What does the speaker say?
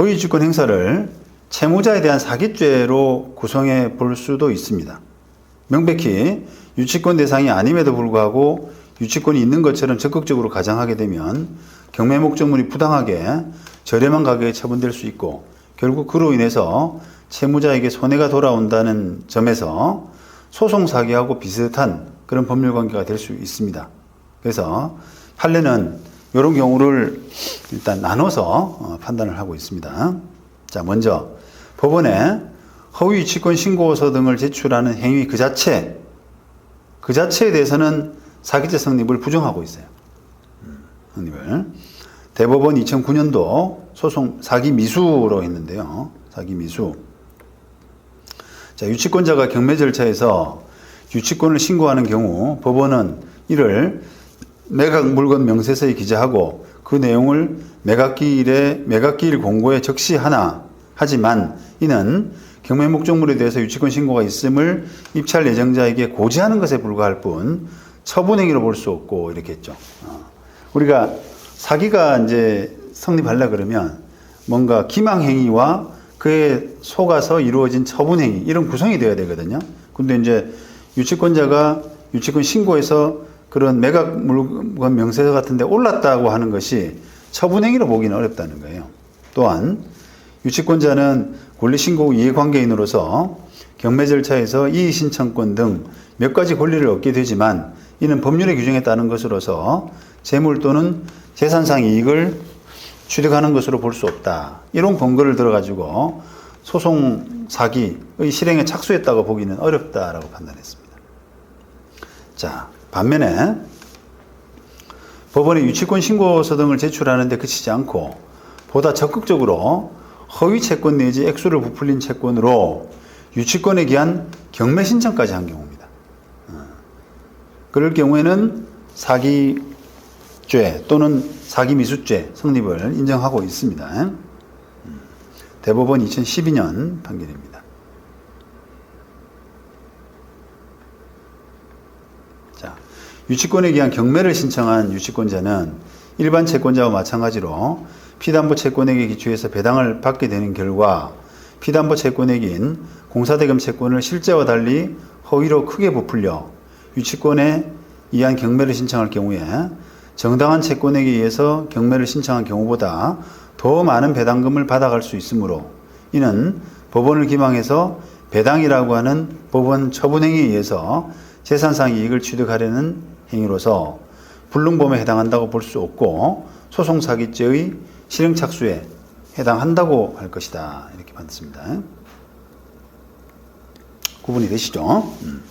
허위주권 행사를 채무자에 대한 사기죄로 구성해 볼 수도 있습니다. 명백히 유치권 대상이 아님에도 불구하고 유치권이 있는 것처럼 적극적으로 가장하게 되면 경매 목적물이 부당하게 저렴한 가격에 처분될 수 있고 결국 그로 인해서 채무자에게 손해가 돌아온다는 점에서 소송 사기하고 비슷한 그런 법률 관계가 될 수 있습니다. 그래서 판례는 이런 경우를 일단 나눠서 어, 판단을 하고 있습니다. 자, 먼저 법원에 허위 유치권 신고서 등을 제출하는 행위 그 자체, 그 자체에 대해서는 사기죄 성립을 부정하고 있어요. 음, 성립을. 대법원 2009년도 소송 사기 미수로 했는데요. 사기 미수. 자, 유치권자가 경매 절차에서 유치권을 신고하는 경우 법원은 이를 매각 물건 명세서에 기재하고 그 내용을 매각기일에 매각기일 공고에 적시하나 하지만 이는 경매 목적물에 대해서 유치권 신고가 있음을 입찰 예정자에게 고지하는 것에 불과할 뿐 처분행위로 볼 수 없고 이렇게 했죠. 어. 우리가 사기가 이제 성립하려 그러면 뭔가 기망행위와 그에 속아서 이루어진 처분행위 이런 구성이 되어야 되거든요. 근데 이제 유치권자가 유치권 신고에서 그런 매각 물건 명세서 같은데 올랐다고 하는 것이 처분행위로 보기는 어렵다는 거예요. 또한 유치권자는 권리신고 이해관계인으로서 경매 절차에서 이의신청권 등 몇 가지 권리를 얻게 되지만 이는 법률의 규정에 따른 것으로서 재물 또는 재산상 이익을 취득하는 것으로 볼 수 없다. 이런 근거를 들어가지고 소송 사기의 실행에 착수했다고 보기는 어렵다라고 판단했습니다. 자, 반면에 법원에 유치권 신고서 등을 제출하는데 그치지 않고 보다 적극적으로 허위 채권 내지 액수를 부풀린 채권으로 유치권에 기한 경매 신청까지 한 경우입니다. 어. 그럴 경우에는 사기죄 또는 사기 미수죄 성립을 인정하고 있습니다. 음. 대법원 2012년 판결입니다. 자, 유치권에 기한 경매를 신청한 유치권자는 일반 채권자와 마찬가지로 피담보 채권액에 기초해서 배당을 받게 되는 결과 피담보 채권액인 공사대금 채권을 실제와 달리 허위로 크게 부풀려 유치권에 의한 경매를 신청할 경우에 정당한 채권액에 의해서 경매를 신청한 경우보다 더 많은 배당금을 받아갈 수 있으므로 이는 법원을 기망해서 배당이라고 하는 법원 처분행위에 의해서 재산상 이익을 취득하려는 행위로서 불능범에 해당한다고 볼 수 없고 소송 사기죄의 실행 착수에 해당한다고 할 것이다. 이렇게 받습니다. 구분이 되시죠? 음.